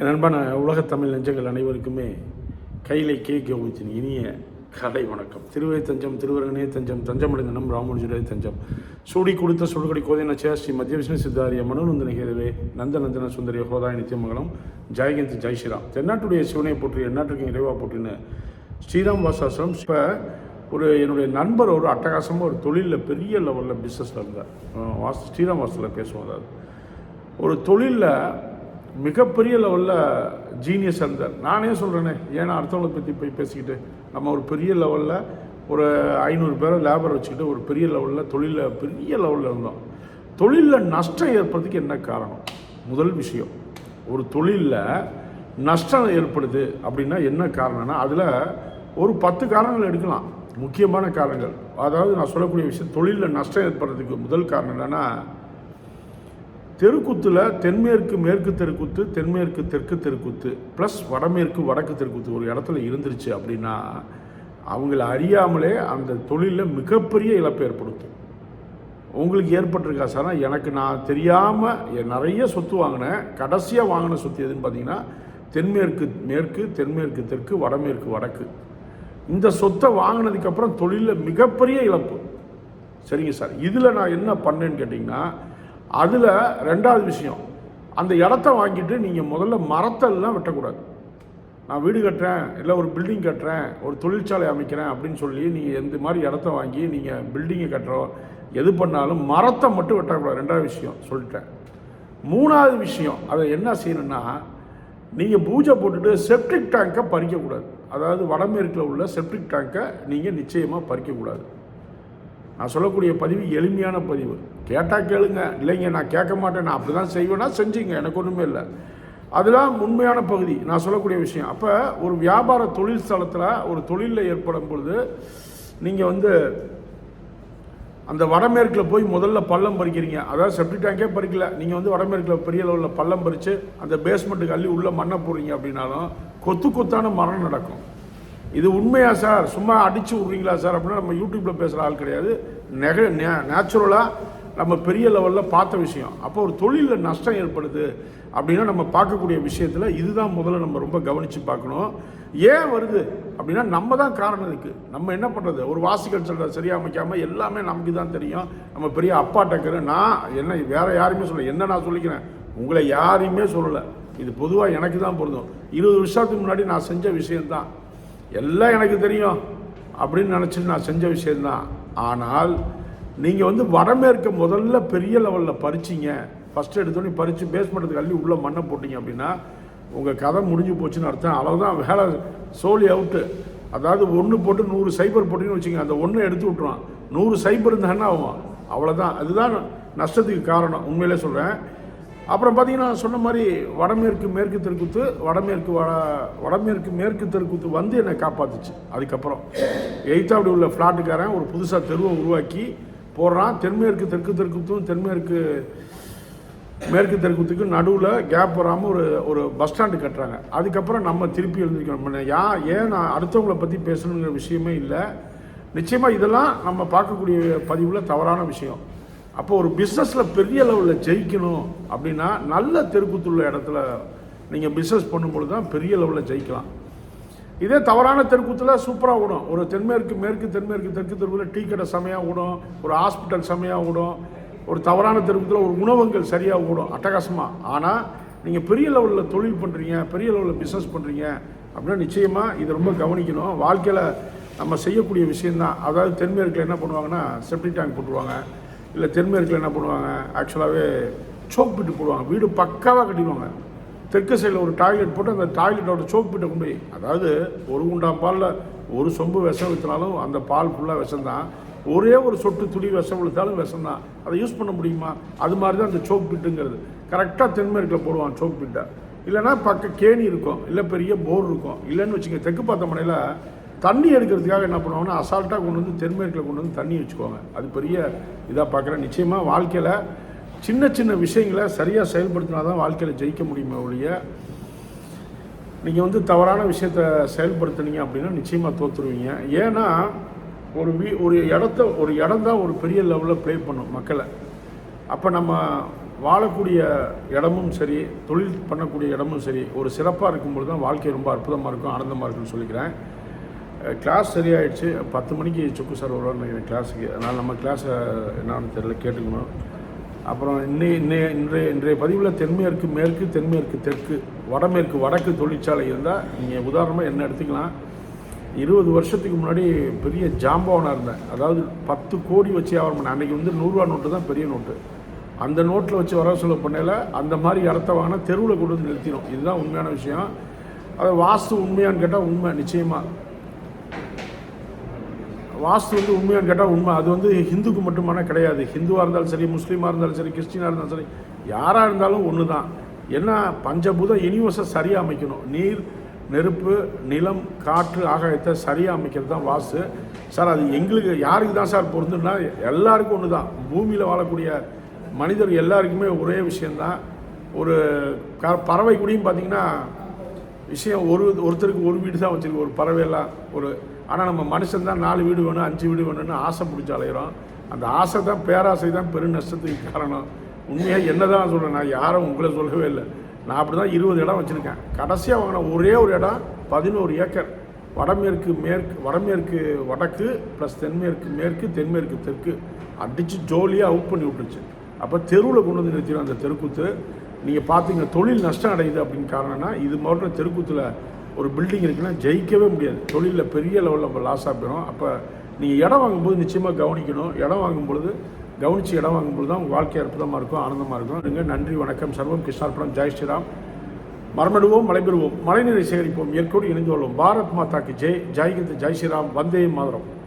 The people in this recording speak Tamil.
என் நண்பான உலகத் தமிழ் நெஞ்சங்கள் அனைவருக்குமே கையிலை கே. கோவித்தின் இனிய கலை வணக்கம். திருவை தஞ்சம் திருவரங்கனே தஞ்சம் தஞ்சமடைந்தனம் ராமானுஜரே தஞ்சம். சூடி கொடுத்த சுடுகடி கோதைன ஸ்ரீ மத்திய விஷ்ணு சித்தாரிய மனோநந்தன கேதவே நந்த நந்தன சுந்தரிய ஹோதாய நித்தியமங்கலம் ஜெயகந்த் ஜெய் ஸ்ரீராம். தென்னாட்டுடைய சிவனை போற்றி எந்நாட்டுக்கும் இறைவா போற்றின்னு ஸ்ரீராம் வாசாசிரம் இப்போ ஒரு என்னுடைய நண்பர் ஒரு அட்டகாசமாக ஒரு தொழிலில் பெரிய லெவலில் பிஸ்னஸில் இருந்தார். வாஸ் ஸ்ரீராம் வாசலில் பேசுவோம் அதாவது ஒரு தொழிலில் மிகப்பெரிய லெவலில் ஜீனியஸ் இருந்தார் நானே சொல்கிறேனே ஏன்னா அடுத்தவங்களை பற்றி போய் பேசிக்கிட்டு நம்ம ஒரு பெரிய லெவலில் ஒரு ஐநூறு பேரை லேபர் வச்சுக்கிட்டு ஒரு பெரிய லெவலில் தொழிலில் பெரிய லெவலில் இருந்தோம். தொழிலில் நஷ்டம் ஏற்படுறதுக்கு என்ன காரணம்? முதல் விஷயம் ஒரு தொழிலில் நஷ்டம் ஏற்படுது அப்படின்னா என்ன காரணம்னா அதில் ஒரு பத்து காரணங்கள் எடுக்கலாம். முக்கியமான காரணங்கள். அதாவது நான் சொல்லக்கூடிய விஷயம் தொழிலில் நஷ்டம் ஏற்படுறதுக்கு முதல் காரணம் என்னென்னா தெருக்குத்தில் தென்மேற்கு மேற்கு தெருக்குத்து தென்மேற்கு தெற்கு தெருக்குத்து ப்ளஸ் வடமேற்கு வடக்கு தெருக்குத்து ஒரு இடத்துல இருந்துருச்சு அப்படின்னா அவங்கள அறியாமலே அந்த தொழிலில் மிகப்பெரிய இழப்பை ஏற்படுத்தும். உங்களுக்கு ஏற்பட்டிருக்கா சார்? எனக்கு நான் தெரியாமல் நிறைய சொத்து வாங்கினேன். கடைசியாக வாங்கின சொத்து எதுன்னு பார்த்தீங்கன்னா தென்மேற்கு மேற்கு தென்மேற்கு தெற்கு வடமேற்கு வடக்கு. இந்த சொத்தை வாங்கினதுக்கப்புறம் தொழிலில் மிகப்பெரிய இழப்பு. சரிங்க சார். இதில் நான் என்ன பண்ணேன்னு கேட்டிங்கன்னா அதில் ரெண்டாவது விஷயம் அந்த இடத்த வாங்கிட்டு நீங்கள் முதல்ல மரத்தெல்லாம் வெட்டக்கூடாது. நான் வீடு கட்டுறேன் இல்லை ஒரு பில்டிங் கட்டுறேன் ஒரு தொழிற்சாலை அமைக்கிறேன் அப்படின்னு சொல்லி நீங்கள் எந்த மாதிரி இடத்த வாங்கி நீங்கள் பில்டிங்கை கட்டுறோம் எது பண்ணாலும் மரத்தை மட்டும் வெட்டக்கூடாது. ரெண்டாவது விஷயம் சொல்லிட்டேன். மூணாவது விஷயம் அதை என்ன செய்யணும்னா நீங்கள் பூஜை போட்டுட்டு செப்டிக் டேங்கை பறிக்கக்கூடாது. அதாவது வடமேற்கில் உள்ள செப்டிக் டேங்கை நீங்கள் நிச்சயமாக பறிக்கக்கூடாது. நான் சொல்லக்கூடிய பதிவு எளிமையான பதிவு. கேட்டால் கேளுங்க. இல்லைங்க நான் கேட்க மாட்டேன். நான் அப்படி தான் செய்வேன்னா செஞ்சுங்க. எனக்கு ஒன்றுமே இல்லை. அதெல்லாம் உண்மையான பகுதி. நான் சொல்லக்கூடிய விஷயம். அப்போ ஒரு வியாபார தொழில் ஸ்தலத்தில் ஒரு தொழிலில் ஏற்படும் பொழுது நீங்கள் வந்து அந்த வடமேற்கில் போய் முதல்ல பள்ளம் பறிக்கிறீங்க. அதாவது செப்டி டேங்கே பறிக்கல. நீங்கள் வந்து வடமேற்கில் பெரிய லெவலில் பள்ளம் பறித்து அந்த பேஸ்மெண்ட்டுக்கு அள்ளி உள்ளே மண்ணை போடுறீங்க அப்படின்னாலும் கொத்து கொத்தான மரணம் நடக்கும். இது உண்மையா சார்? சும்மா அடித்து விட்றீங்களா சார்? அப்படின்னா நம்ம யூடியூப்பில் பேசுகிற ஆள் கிடையாது. நெக நேச்சுரலாக நம்ம பெரிய லெவலில் பார்த்த விஷயம். அப்போ ஒரு தொழிலில் நஷ்டம் ஏற்படுது அப்படின்னா நம்ம பார்க்கக்கூடிய விஷயத்தில் இதுதான் முதல்ல நம்ம ரொம்ப கவனித்து பார்க்கணும். ஏன் வருது அப்படின்னா நம்ம தான் காரணம் இருக்குது நம்ம என்ன பண்ணுறது ஒரு வாசிகள் சொல்கிற சரியாக அமைக்காமல் எல்லாமே நமக்கு தான் தெரியும். நம்ம பெரிய அப்பா டக்கரு நான் என்ன வேறு யாருமே சொல்ல என்ன நான் சொல்லிக்கிறேன்? உங்களை யாரையுமே சொல்லலை. இது பொதுவாக எனக்கு தான் பொருந்தும். இருபது வருஷத்துக்கு முன்னாடி நான் செஞ்ச விஷயந்தான் எல்லாம் எனக்கு தெரியும் அப்படின்னு நினச்சிட்டு நான் செஞ்ச விஷயம்தான். ஆனால் நீங்கள் வந்து வடமேற்க முதல்ல பெரிய லெவலில் பறிச்சிங்க. ஃபஸ்ட்டு எடுத்தோடனே பறித்து பேஸ்மெண்ட்டுக்கு அள்ளி உள்ளே மண்ணை போட்டிங்க அப்படின்னா உங்கள் கதை முடிஞ்சு போச்சுன்னு அர்த்தம். அவ்வளோதான் வேலை சோலி அவுட்டு அதாவது ஒன்று போட்டு நூறு சைபர் போட்டிங்கன்னு வச்சுங்க அந்த ஒன்று எடுத்து விட்ருவான் நூறு சைபர் இருந்தாங்கன்னா ஆகும்? அவ்வளோதான் அதுதான் நஷ்டத்துக்கு காரணம். உண்மையிலே சொல்கிறேன் அப்புறம் பார்த்தீங்கன்னா சொன்ன மாதிரி வடமேற்கு மேற்கு தெற்குத்து வடமேற்கு வட வடமேற்கு மேற்கு தெற்குத்து வந்து என்னை காப்பாற்றுச்சு அதுக்கப்புறம். எய்த்தாப்படி உள்ள ஃப்ளாட்டுக்காரன் ஒரு புதுசாக தெருவை உருவாக்கி போடுறான். தென்மேற்கு தெற்கு தெற்குத்தும் தென்மேற்கு மேற்கு தெற்குத்துக்கு நடுவில் கேப் வராமல் ஒரு ஒரு பஸ் ஸ்டாண்டு கட்டுறாங்க. அதுக்கப்புறம் நம்ம திருப்பி எழுந்திருக்கணும். யா ஏன் நான் அடுத்தவங்களை பற்றி பேசணுங்கிற விஷயமே இல்லை. நிச்சயமாக இதெல்லாம் நம்ம பார்க்கக்கூடிய பதிவில் தவறான விஷயம். அப்போ ஒரு பிஸ்னஸில் பெரிய லெவலில் ஜெயிக்கணும் அப்படின்னா நல்ல தெருக்குத்துள்ள இடத்துல நீங்கள் பிஸ்னஸ் பண்ணும்பொழுது தான் பெரிய லெவலில் ஜெயிக்கலாம். இதே தவறான தெருக்கூத்தில் சூப்பராக ஓடும். ஒரு தென்மேற்கு மேற்கு தென்மேற்கு தெற்கு தெருவில் டீ கடை செமையாக ஓடும். ஒரு ஹாஸ்பிட்டல் செமையாக ஓடும். ஒரு தவறான தெருக்கூத்தில் ஒரு உணவங்கள் சரியாக ஓடும். அட்டகாசமாக ஆனால் நீங்கள் பெரிய லெவலில் தொழில் பண்ணுறீங்க பெரிய லெவலில் பிஸ்னஸ் பண்ணுறீங்க அப்படின்னா நிச்சயமாக இதை ரொம்ப கவனிக்கணும். வாழ்க்கையில் நம்ம செய்யக்கூடிய விஷயந்தான் அதாவது தென்மேற்கில் என்ன பண்ணுவாங்கன்னா செப்டி டேங்க் போட்டுருவாங்க. இல்லை தென்மேற்கில் என்ன பண்ணுவாங்க? ஆக்சுவலாகவே சோக் பிட்டு போடுவாங்க. வீடு பக்காவாக கட்டிடுவாங்க. தெற்கு சைடில் ஒரு டாய்லெட் போட்டு அந்த டாய்லெட்டோட சோக் பிட்டை கொண்டு போய் அதாவது ஒரு குண்டாம் பாலில் ஒரு சொம்பு விஷம் விற்றுனாலும் அந்த பால் ஃபுல்லாக விஷம் தான் ஒரே ஒரு சொட்டு துளி விஷம் விழுத்தாலும் விஷம் தான் அதை யூஸ் பண்ண முடியுமா? அது மாதிரி தான் அந்த சோக் பிட்டுங்கிறது கரெக்டாக தென்மேற்கில் போடுவான் சோக் பிட்டை இல்லைன்னா பக்க கேணி இருக்கும் இல்லை பெரிய போர் இருக்கும். இல்லைன்னு வச்சுங்க தெற்கு பார்த்த மனையில் தண்ணி எடுக்கிறதுக்காக என்ன பண்ணுவாங்கன்னா அசால்ட்டாக கொண்டு வந்து தென்மேற்கில் கொண்டு வந்து தண்ணி வச்சுக்குவாங்க. அது பெரிய இதாக பார்க்குறேன். நிச்சயமாக வாழ்க்கையில் சின்ன சின்ன விஷயங்களை சரியாக செயல்படுத்தினா தான் வாழ்க்கையில் ஜெயிக்க முடியுமே ஒழிய நீங்கள் வந்து தவறான விஷயத்த செயல்படுத்துனீங்க அப்படின்னா நிச்சயமாக தோற்றுருவீங்க ஏன்னா ஒரு வீ ஒரு இடத்த ஒரு இடம் தான் ஒரு பெரிய லெவலில் ப்ளே பண்ணும் மக்களை. அப்போ நம்ம வாழக்கூடிய இடமும் சரி தொழில் பண்ணக்கூடிய இடமும் சரி ஒரு சிறப்பாக இருக்கும்போது தான் வாழ்க்கை ரொம்ப அற்புதமாக இருக்கும் ஆனந்தமாக இருக்கும்னு சொல்லிக்கிறேன். கிளாஸ் சரியாயிடுச்சு. பத்து மணிக்கு சுக்கு சார் வருவான்னு நினைக்கிறேன் கிளாஸுக்கு அதனால் நம்ம கிளாஸை என்னான்னு தெரியல கேட்டுக்கணும். அப்புறம் இன்னைய இன்னைய இன்றைய இன்றைய பதிவில் தென்மேற்கு மேற்கு தென்மேற்கு தெற்கு வடமேற்கு வடக்கு தொழிற்சாலை இருந்தால் நீங்கள் உதாரணமாக என்ன எடுத்துக்கலாம்? இருபது வருஷத்துக்கு முன்னாடி பெரிய ஜாம்பவனாக இருந்தேன். அதாவது பத்து கோடி வச்சு வியாபாரம் பண்ணேன். அன்றைக்கி வந்து நூறுரூவா நோட்டு தான் பெரிய நோட்டு. அந்த நோட்டில் வச்சு வர சொல்ல பண்ணையில் அந்த மாதிரி இடத்த வாங்கினா தெருவில் கொண்டு வந்து நிறுத்தினோம் இதுதான் உண்மையான விஷயம். அது வாஸ்து உண்மையான்னு கேட்டால் உண்மை நிச்சயமாக வாஸ்து வந்து உண்மையான்னு கேட்டால் உண்மை. அது வந்து ஹிந்துக்கு மட்டுமான கிடையாது. ஹிந்துவாக இருந்தாலும் சரி முஸ்லீமாக இருந்தாலும் சரி கிறிஸ்டினாக இருந்தாலும் சரி யாராக இருந்தாலும் ஒன்று தான் என்ன பஞ்சபூத யூனிவர்ஸை சரியாக அமைக்கணும். நீர் நெருப்பு நிலம் காற்று ஆகாயத்தை சரியாக அமைக்கிறது தான் வாஸ்து. சார் அது எங்களுக்கு யாருக்கு தான் சார் பொருந்துன்னா எல்லாருக்கும் ஒன்று தான் பூமியில் வாழக்கூடிய மனிதர் எல்லாருக்குமே ஒரே விஷயந்தான் ஒரு க பறவை கூடயும் பார்த்திங்கன்னா விஷயம் ஒரு ஒருத்தருக்கு ஒரு வீடு தான் வச்சுருக்கு. ஒரு பறவையெல்லாம் ஒரு ஆனால் நம்ம மனுஷன் தான் நாலு வீடு வேணும் அஞ்சு வீடு வேணும்னு ஆசை பிடிச்சி அலையிறோம். அந்த ஆசை தான் பேராசை தான் பெரு நஷ்டத்துக்கு காரணம். உண்மையாக என்ன தான் சொல்கிறேன் நான் யாரும் உங்களை சொல்லவே இல்லை. நான் அப்படி தான் இருபது இடம் வச்சுருக்கேன். கடைசியாக வாங்கின ஒரே ஒரு இடம் பதினோரு ஏக்கர். வடமேற்கு மேற்கு வடமேற்கு வடக்கு ப்ளஸ் தென்மேற்கு மேற்கு தென்மேற்கு தெற்கு. அடித்து ஜோலியாக அவுட் பண்ணி விட்டுருச்சு. அப்போ தெருவில் கொண்டு வந்து நிறுத்திடும் அந்த தெருக்கூத்து. நீங்கள் பார்த்தீங்க தொழில் நஷ்டம் அடையுது அப்படின்னு காரணம்னா இது மாதிரி தெருக்கூத்தில் ஒரு பில்டிங் இருக்குன்னா ஜெயிக்கவே முடியாது. தொழிலில் பெரிய லெவலில் லாஸாக போயிடும் அப்போ நீங்கள் இடம் வாங்கும்போது நிச்சயமாக கவனிக்கணும். இடம் வாங்கும்பொழுது கவனித்து இடம் வாங்கும்போது தான் உங்கள் வாழ்க்கை அற்புதமாக இருக்கும் ஆனந்தமாக இருக்கும். நீங்க நன்றி வணக்கம். சர்வம் கிருஷ்ணார்பணம். ஜெய் ஸ்ரீராம். மரமிடுவோம் மலைபெறுவோம். மழைநீரை சேகரிப்போம். இயற்கையோடு இணைந்து கொள்வோம். பாரத் மாதாக்கு ஜெய். ஜெய்ஹிந்த் ஜெய் ஸ்ரீராம். வந்தே மாதரம்.